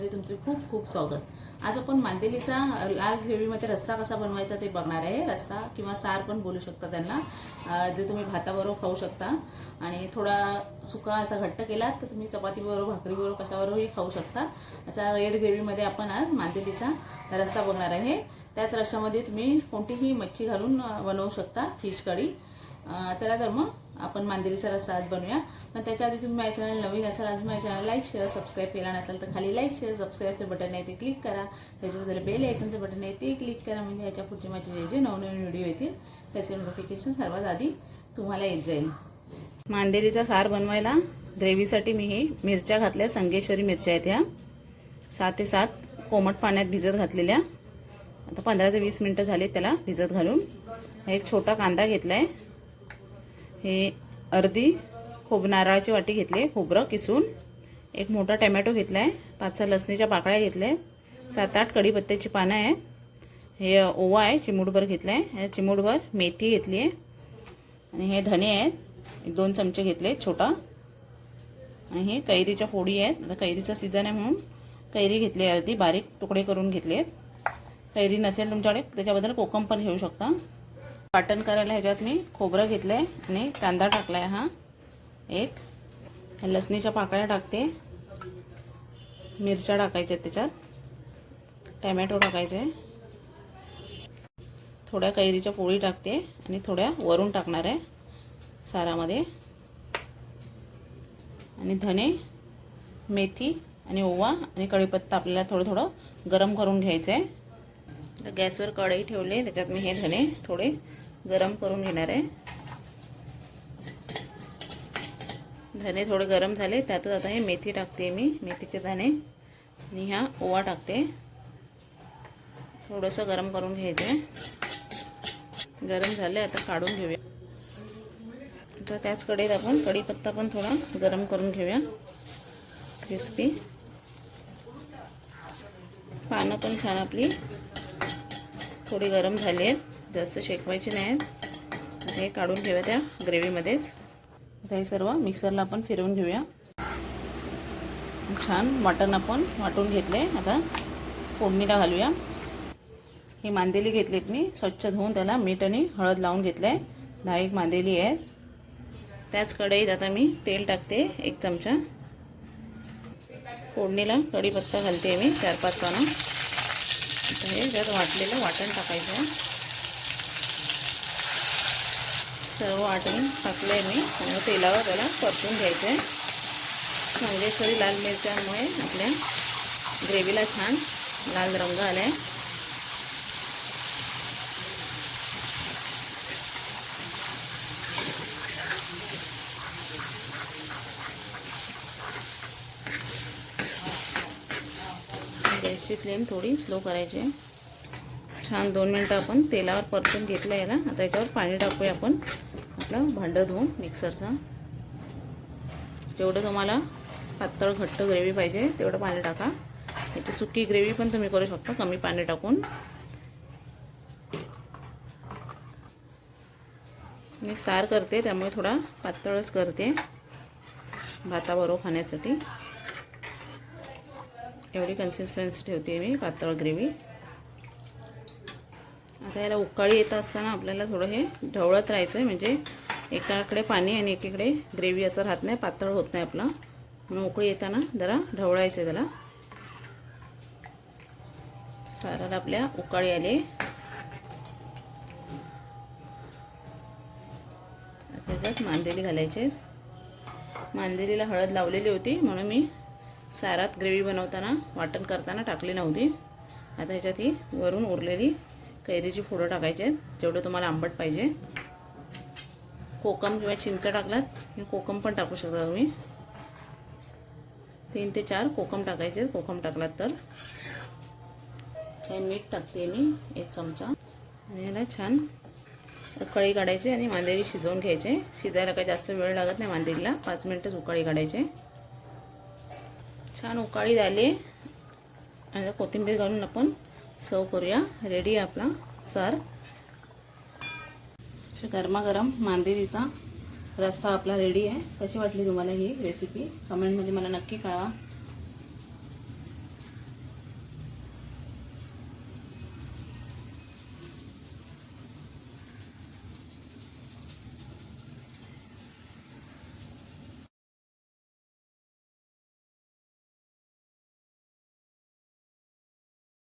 ते तुमचे खूप खूप स्वागत. आज आपण मांदेलीचा लाल ग्रेव्हीमध्ये रस्सा कसा बनवायचा ते बघणार आहे. रस्सा किंवा सार पण बोलू शकता त्यांना. जे तुम्ही भाताबरोबर खाऊ शकता. आणि थोडा सुका असा घट्ट केलात तर तुम्ही चपातीबरोबर भाकरीबरोबर कशाबरोबरही खाऊ शकता. असा रेड ग्रेव्हीमध्ये आपण आज मांदेलीचा रस्सा बघणार आहे. त्याच रश्श्यामध्ये तुम्ही कोणतीही मच्छी घालून बनवू शकता फिश कढी चला तर मग आपण मांदेलीचा रस्सा आज बनवूया. पण त्याच्या आधी तुम्ही माझ्या चॅनल नवीन असाल आज माझ्या चॅनल लाईक शेअर सबस्क्राईब केला नसाल तर खाली लाईक शेअर सबस्क्राईबचं बटन आहे ते क्लिक करा. त्याच्यावर बेल आयकनचं बटन आहे ते क्लिक करा. म्हणजे याच्या पुढचे माझे जे जे नवनवीन व्हिडिओ येतील त्याचे नोटिफिकेशन सर्वात आधी तुम्हाला येत जाईल. मांदेलीचा सार बनवायला ग्रेव्हीसाठी मी हे मिरच्या घातल्या संगेश्वरी मिरच्या आहेत ह्या. सात ते सात कोमट पाण्यात भिजत घातलेल्या. आता पंधरा ते वीस मिनटं झाली त्याला भिजत घालून. एक छोटा कांदा घेतला आहे हे अर्धी खोब नारळाची वाटी घेतली खोबरं किसून. एक मोठा टमॅटो घेतला आहे पाच सहा लसणीच्या पाकळ्या घेतल्या. सात आठ कढीपत्त्याची पानं आहेत हे ओवा आहे चिमूटभर घेतला आहे चिमूटभर मेथी घेतली आहे. आणि हे धने आहेत. एक दोन चमचे घेतले छोटा. आणि हे कैरीच्या फोडी आहेत. आता कैरीचा सीझन आहे म्हणून कैरी घेतली आहे अर्धी. बारीक तुकडे करून घेतले आहेत कैरी नसेल तुमच्याकडे त्याच्याबद्दल कोकम पण घेऊ शकता. वाटण करायला ह्याच्यात मी खोबरं घेतलं आहे आणि कांदा टाकला आहे हा. एक. लसणीच्या पाकळ्या टाकते. मिरच्या टाकायच्या आहेत त्याच्यात. टॅमॅटो टाकायचे. थोड्या कैरीच्या पोळी टाकते आणि थोड्या वरून टाकणार आहे सारामध्ये. आणि धने मेथी आणि ओवा आणि कढीपत्ता आपल्याला थोडं थोडं गरम करून घ्यायचं आहे तर गॅसवर कढई ठेवली त्याच्यात मी हे धने थोडे गरम करून घेणार आहे. धणे थोडे गरम झाले त्यातच आता हे मेथी टाकते मी मेथीचे धणे आणि ह्या ओवा टाकते. थोडंसं गरम करून घ्यायचं आहे. गरम झाले आता काढून घेऊया. तर त्याच कढईत आपण कढीपत्ता पण थोडा गरम करून घेऊया. क्रिस्पी. पानं पण छान आपली थोडी गरम झाली आहेत. जास्त शेकवायचे नाही. आहेत हे काढून घेऊया त्या ग्रेव्हीमध्येच आता हे सर्व मिक्सरला आपण फिरवून घेऊया. छान मटण आपण वाटून घेतले. आता फोडणीला घालूया. हे मांदेली घेतलीत मी. स्वच्छ धुवून त्याला मीठ आणि हळद लावून घेतलं आहे दहा एक मांदेली आहे त्याच कढईत आता मी तेल टाकते एक चमचा. फोडणीला कढीपत्ता घालते मी चार पाच पानं. हे जर वाटलेलं वाटण टाकायचं आहे. सर्व वाटून टाकलं आहे मी. आणि तेलावर त्याला परतून घ्यायचं आहे मंगेश्वरी लाल मिरच्यामुळे आपल्या ग्रेव्हीला छान लाल रंग आला आहे गॅसची फ्लेम थोडी स्लो करायची आहे. छान दोन मिनटं आपण तेलावर परतून घेतलं आहे ना आता याच्यावर पाणी टाकूया आपण. आपलं भांडं धुवून मिक्सरचा जेवढं तुम्हाला पातळ घट्ट ग्रेव्ही पाहिजे तेवढं पाणी टाका. याची सुकी ग्रेव्ही पण तुम्ही करू शकता कमी पाणी टाकून. मी सार करते त्यामुळे थोडा पातळच करते. भाताबरोबर खाण्यासाठी. एवढी कन्सिस्टन्सी ठेवते मी पातळ ग्रेव्ही आता याला उकाळी येत असताना आपल्याला थोडं हे ढवळत राहायचं आहे म्हणजे एकाकडे पाणी आणि एकीकडे ग्रेव्ही असं राहत नाही पातळ होत नाही आपलं. म्हणून उकळी येताना जरा ढवळायचं आहे त्याला. साराला आपल्या उकाळी आले. त्याच्यात मांदेली घालायचे. मांदेलीला हळद लावलेली होती म्हणून मी सारात ग्रेव्ही बनवताना वाटण करताना टाकली नव्हती. आता ह्याच्यात ही वरून उरलेली कैरीची फोडं टाकायचे आहेत. जेवढं तुम्हाला आंबट पाहिजे. कोकम किंवा चिंच टाकलात हे कोकम पण टाकू शकता तुम्ही. तीन ते चार कोकम टाकायचे कोकम टाकलात तर. हे मीठ टाकते मी एक चमचा. आणि याला छान उकाळी काढायची आणि मांदेरी शिजवून घ्यायचे. शिजायला काही जास्त वेळ लागत नाही मांदेरीला पाच मिनटंच उकाळी काढायचे. छान उकाळी झाली. आणि कोथिंबीर घालून आपण सर्व करूया. रेडी आहे आपला. सार. गरमागरम मांदेरीचा रस्सा आपला रेडी आहे. कशी वाटली तुम्हाला ही रेसिपी कमेंटमध्ये मला नक्की कळवा.